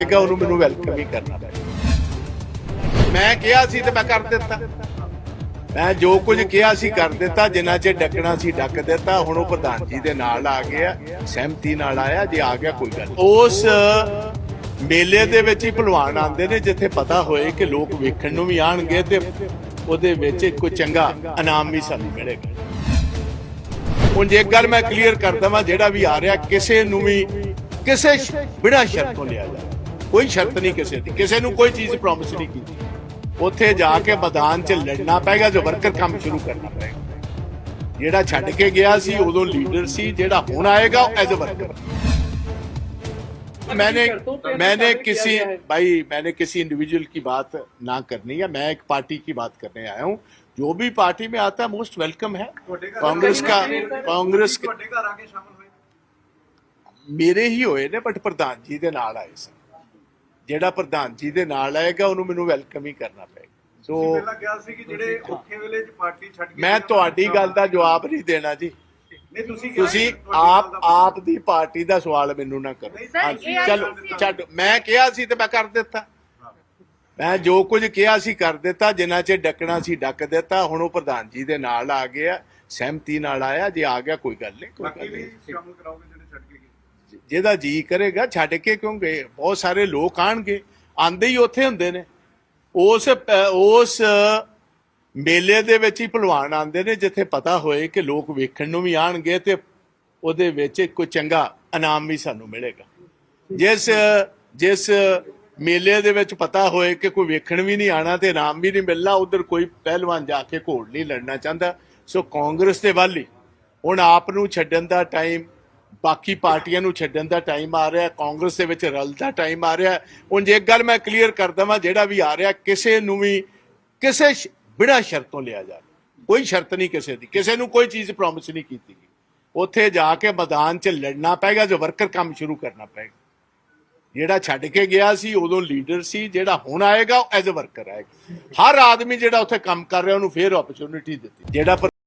ਕਿ ਉਹਨੂੰ ਮੈਨੂੰ ਵੈਲਕਮ ਹੀ ਕਰਨਾ ਪੈਣਾ ਮੈਂ ਕਿਹਾ ਸੀ ਤੇ ਮੈਂ ਕਰ ਦਿੱਤਾ। ਮੈਂ ਜੋ ਕੁਝ ਕਿਹਾ ਸੀ ਕਰ ਦਿੱਤਾ, ਜਿੰਨਾ ਚਿਰ ਡੱਕਣਾ ਸੀ ਡੱਕ ਦਿੱਤਾ। ਹੁਣ ਉਹ ਪ੍ਰਧਾਨ ਜੀ ਦੇ ਨਾਲ ਆ ਗਿਆ, ਸਹਿਮਤੀ ਨਾਲ ਆਇਆ, ਜੇ ਆ ਗਿਆ ਕੋਈ ਗੱਲ ਉਸ ਮੇਲੇ ਦੇ ਵਿੱਚ ਹੀ ਭਲਵਾਨ ਆਉਂਦੇ ਨੇ, ਜਿੱਥੇ ਪਤਾ ਹੋਏ ਕਿ ਲੋਕ ਵੇਖਣ ਨੂੰ ਵੀ ਆਣਗੇ ਤੇ ਉਹਦੇ ਵਿੱਚ ਕੋਈ ਚੰਗਾ ਇਨਾਮ ਵੀ ਸਾਨੂੰ ਮਿਲੇਗਾ। ਹੁਣ ਜੇ ਗੱਲ ਮੈਂ ਕਲੀਅਰ ਕਰ ਦਵਾਂ, ਜਿਹੜਾ ਵੀ ਆ ਰਿਹਾ, ਕਿਸੇ ਨੂੰ ਵੀ, ਕਿਸੇ ਬਿਨਾਂ ਸ਼ਰਤ ਤੋਂ ਲਿਆ ਜਾ ਕੋਈ ਸ਼ਰਤ ਨਹੀਂ ਕਿਸੇ ਦੀ ਕਿਸੇ ਨੂੰ ਕੋਈ ਚੀਜ਼ ਪ੍ਰੋਮਿਸ ਨਹੀਂ ਕੀਤੀ ਉੱਥੇ ਜਾ ਕੇ ਮੈਦਾਨ 'ਚ ਲੜਨਾ ਪਏਗਾ ਜੋ ਵਰਕਰ ਕੰਮ ਸ਼ੁਰੂ ਕਰਨਾ ਪਏਗਾ ਜਿਹੜਾ ਛੱਡ ਕੇ ਗਿਆ ਸੀ ਉਦੋਂ ਲੀਡਰ ਸੀ ਜਿਹੜਾ ਹੁਣ ਆਏਗਾ ਐਜ਼ ਅ ਵਰਕਰ मैंने मैंने किसी भाई मैंने किसी इंडिविजुअल की बात ना करनी है मैं एक पार्टी की बात करने आया हूँ जो भी पार्टी में आता है मोस्ट वेलकम है कांग्रेस का कांग्रेस का ਤੁਹਾਡੇ ਘਰ ਆ ਕੇ ਸ਼ਾਮਲ ਹੋਏ ਮੇਰੇ ਹੀ ਹੋਏ ਨੇ ਬਟ ਪ੍ਰਧਾਨ ਜੀ ਦੇ ਨਾਲ ਆਏ ਸਨ ਜਿਹੜਾ ਪ੍ਰਧਾਨ ਜੀ ਦੇ ਨਾਲ ਆਏਗਾ ਉਹਨੂੰ ਮੈਨੂੰ ਵੈਲਕਮ ਹੀ ਕਰਨਾ ਪਏਗਾ। ਸੋ ਪਹਿਲਾਂ ਕਿਹਾ ਸੀ ਕਿ ਜਿਹੜੇ ਔਖੇ ਵੇਲੇ 'ਚ ਪਾਰਟੀ ਛੱਡ ਕੇ ਮੈਂ ਤੁਹਾਡੀ ਗੱਲ ਦਾ ਜਵਾਬ ਨਹੀਂ ਦੇਣਾ ਜੀ। ਨਹੀਂ ਤੁਸੀਂ ਤੁਸੀਂ ਆਪ ਆਪ ਦੀ ਪਾਰਟੀ ਦਾ ਸਵਾਲ ਮੈਨੂੰ ਨਾ ਕਰੋ। ਚਲੋ ਛੱਡ। ਮੈਂ ਕਿਹਾ ਸੀ ਤੇ ਮੈਂ ਕਰ ਦਿੱਤਾ। ਮੈਂ ਜੋ ਕੁਝ ਕਿਹਾ ਸੀ ਕਰ ਦਿੱਤਾ ਜਿੰਨਾ ਚਿਰ ਡੱਕਣਾ ਸੀ ਡੱਕ ਦਿੱਤਾ। ਹੁਣ ਉਹ ਪ੍ਰਧਾਨ ਜੀ ਦੇ ਨਾਲ ਆ ਗਿਆ ਸਹਿਮਤੀ ਨਾਲ ਆਇਆ। ਜੇ ਆ ਗਿਆ ਕੋਈ ਗੱਲ ਨਹੀਂ ਕੋਈ ਗੱਲ ਨਹੀਂ। ਸ਼ਾਮਲ ਕਰਾਓਗੇ ਜਿਹੜੇ ਛੱਡ ਕੇ ਗਏ ਜਿਹਦਾ ਜੀ ਕਰੇਗਾ ਛੱਡ ਕੇ ਕਿਉਂ ਗਏ? ਬਹੁਤ ਸਾਰੇ ਲੋਕ ਆਣਗੇ। ਆਂਦੇ ਹੀ ਉੱਥੇ ਹੁੰਦੇ ਨੇ। ਉਸ ਉਸ ਮੇਲੇ ਦੇ ਵਿੱਚ ਹੀ ਭਲਵਾਨ ਆਂਦੇ ਨੇ, ਜਿੱਥੇ ਪਤਾ ਹੋਏ ਕਿ ਲੋਕ ਵੇਖਣ ਨੂੰ ਵੀ ਆਣਗੇ ਤੇ ਉਹਦੇ ਵਿੱਚ ਕੋਈ ਚੰਗਾ ਇਨਾਮ ਵੀ ਸਾਨੂੰ ਮਿਲੇਗਾ। ਜਿਸ ਜਿਸ ਮੇਲੇ ਦੇ ਵਿੱਚ ਪਤਾ ਹੋਏ ਕਿ ਕੋਈ ਵੇਖਣ ਵੀ ਨਹੀਂ ਆਣਾ ਤੇ ਇਨਾਮ ਵੀ ਨਹੀਂ ਮਿਲਣਾ, ਉਧਰ ਕੋਈ ਪਹਿਲਵਾਨ ਜਾ ਕੇ ਘੋੜ ਨਹੀਂ ਲੜਨਾ ਚਾਹੁੰਦਾ। ਸੋ ਕਾਂਗਰਸ ਦੇ ਵੱਲ ਹੀ ਹੁਣ ਆਪ ਨੂੰ ਛੱਡਣ ਦਾ ਟਾਈਮ ਬਾਕੀ ਪਾਰਟੀਆਂ ਨੂੰ ਛੱਡਣ ਦਾ ਟਾਈਮ ਆ ਰਿਹਾ, ਕਾਂਗਰਸ ਦੇ ਵਿੱਚ ਰਲ ਦਾ ਟਾਈਮ ਆ ਰਿਹਾ। ਹੁਣ ਇੱਕ ਗੱਲ ਮੈਂ ਕਲੀਅਰ ਕਰ ਦਵਾਂ, ਜਿਹੜਾ ਵੀ ਆ ਰਿਹਾ, ਕਿਸੇ ਨੂੰ ਵੀ, ਕਿਸੇ ਬਿਨਾਂ ਸ਼ਰਤ ਲਿਆ ਜਾ ਕੋਈ ਸ਼ਰਤ ਨਹੀਂ ਕਿਸੇ ਦੀ। ਕਿਸੇ ਨੂੰ ਕੋਈ ਚੀਜ਼ ਪ੍ਰੋਮਿਸ ਨਹੀਂ ਕੀਤੀ ਗਈ। ਉੱਥੇ ਜਾ ਕੇ ਮੈਦਾਨ 'ਚ ਲੜਨਾ ਪਏਗਾ, ਜੋ ਵਰਕਰ ਕੰਮ ਸ਼ੁਰੂ ਕਰਨਾ ਪਏਗਾ। ਜਿਹੜਾ ਛੱਡ ਕੇ ਗਿਆ ਸੀ, ਉਦੋਂ ਲੀਡਰ ਸੀ, ਜਿਹੜਾ ਹੁਣ ਆਏਗਾ ਐਜ਼ ਅ ਵਰਕਰ ਆਏਗਾ। ਹਰ ਆਦਮੀ ਜਿਹੜਾ ਉੱਥੇ ਕੰਮ ਕਰ ਰਿਹਾ, ਉਹਨੂੰ ਫੇਰ ਓਪਰਚੁਨਿਟੀ ਦਿੱਤੀ। ਜਿਹੜਾ